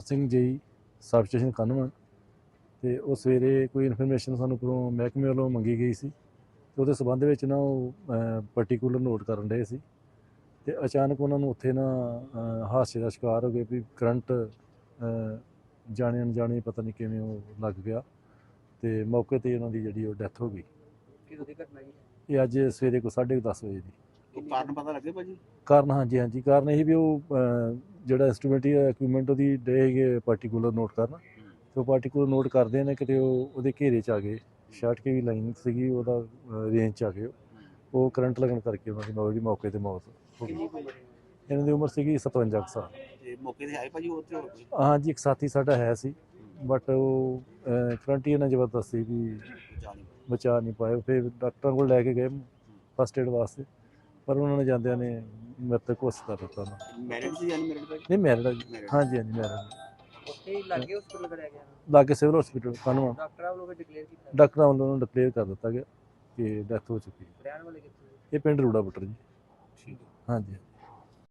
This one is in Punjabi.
ਸਿੰਘ ਜੀ ਸਬ ਸਟੇਸ਼ਨ ਕਾਨਵਨ ਤੇ ਉਹ ਸਵੇਰੇ ਕੋਈ ਇਨਫੋਰਮੇਸ਼ਨ ਸਾਨੂੰ ਕੋਲੋਂ ਮਹਿਕਮੇ ਵੱਲੋਂ ਮੰਗੀ ਗਈ ਸੀ ਤੇ ਉਹਦੇ ਸਬੰਧ ਵਿੱਚ ਨਾ ਉਹ ਪਾਰਟਿਕੂਲਰ ਨੋਟ ਕਰਨ ਰਹੇ ਸੀ ਤੇ ਅਚਾਨਕ ਉਹਨਾਂ ਨੂੰ ਉੱਥੇ ਨਾ ਹਾਦਸੇ ਦਾ ਸ਼ਿਕਾਰ ਹੋ ਗਏ ਵੀ ਕਰੰਟ ਜਾਣੇ ਅਣਜਾਣੇ ਪਤਾ ਨਹੀਂ ਕਿਵੇਂ ਉਹ ਲੱਗ ਗਿਆ ਤੇ ਮੌਕੇ ਤੇ ਉਹਨਾਂ ਦੀ ਜਿਹੜੀ ਉਹ ਡੈਥ ਹੋ ਗਈ। ਕਿਦੋਂ ਦੀ ਘਟਨਾ ਜੀ ਇਹ ਅੱਜ ਸਵੇਰੇ ਕੋ 10:30 ਵਜੇ ਦੀ। ਕਾਰਨ ਪਤਾ ਲੱਗੇ ਭਾਜੀ? ਕਾਰਨ ਹਾਂਜੀ ਹਾਂਜੀ ਕਾਰਨ ਇਹ ਵੀ ਉਹ ਜਿਹੜਾ ਇੰਸਟਰੂਮੈਂਟ ਜਾਂ ਇਕਵਿਪਮੈਂਟ ਉਹਦੀ ਡੇ ਹੈਗੇ ਪਾਰਟਿਕੂਲਰ ਨੋਟ ਕਰਨ। ਤੇ ਉਹ ਪਾਰਟਿਕੂਲਰ ਨੋਟ ਕਰਦੇ ਨੇ ਕਿਤੇ ਉਹ ਉਹਦੇ ਘੇਰੇ ਚ ਆ ਗਏ। ਸ਼ਾਰਟ ਕੇ ਵੀ ਲਾਈਨ ਸੀਗੀ ਉਹਦਾ ਰੇਂਜ ਚ ਆ ਗਏ ਉਹ। ਕਰੰਟ ਲੱਗਣ ਕਰਕੇ ਉਹਨਾਂ ਦੀ ਮੌ- ਜਿਹੜੀ ਮੌਕੇ ਤੇ ਮੌਤ ਹੋ ਗਈ। ਇਹਨਾਂ ਦੀ ਉਮਰ ਸੀਗੀ 57 ਕੁ ਸਾਲ। ਤੇ ਮੌਕੇ ਤੇ ਆਏ ਭਾਜੀ ਹੋਰ ਕੋਈ? ਹਾਂਜੀ ਇੱਕ ਸਾਥੀ ਸਾਡਾ ਹੈ ਸੀ ਬਟ ਉਹ ਕਰੰਟ ਹੀ ਇਹਨਾਂ ਜ਼ਬਰਦਸਤ ਸੀ ਵੀ ਬਚਾ ਨਹੀਂ ਪਾਏ ਫਿਰ ਡਾਕਟਰਾਂ ਕੋਲ ਲੈ ਕੇ ਗਏ ਫਸਟ ਏਡ ਵਾਸਤੇ। ਪਰ ਉਹਨਾਂ ਨੇ ਜਾਂਦਿਆਂ ਨੇ ਮ੍ਰਿਤਕ ਘੋਸ਼ਿਤ ਕਰ ਦਿੱਤਾ ਉਹਨਾਂ ਮੈਰਿਡ ਸੀ ਜਾਨੀ ਮੈਰਿਡ ਭਾਜੀ ਨਹੀਂ ਮੈਰਿਡ ਜੀ। ਹਾਂਜੀ ਹਾਂਜੀ ਮੈਰਿਡ ਉੱਥੇ ਹੀ ਲੱਗੇ ਹਸਪੀਟਲ ਕਰਿਆ ਗਿਆ। ਲਾਗੇ ਸਿਵਲ ਹਸਪੀਟਲ ਕਾਨਵਾ ਡਾਕਟਰਾਂ ਵੱਲੋਂ ਡਿਕਲੇਅਰ ਕੀਤਾ। ਡਾਕਟਰਾਂ ਵੱਲੋਂ ਉਹਨੂੰ ਡਿਕਲੇਅਰ ਕਰ ਦਿੱਤਾ ਗਿਆ ਕਿ ਡੈਥ ਹੋ ਚੁੱਕੀ ਹੈ। ਰਹਿਣ ਵਾਲੇ ਕਿੱਥੇ ਦੇ? ਇਹ ਪਿੰਡ ਰੂੜਾ ਬੁੱਟਰ ਜੀ। ਠੀਕ ਹੈ। ਹਾਂਜੀ।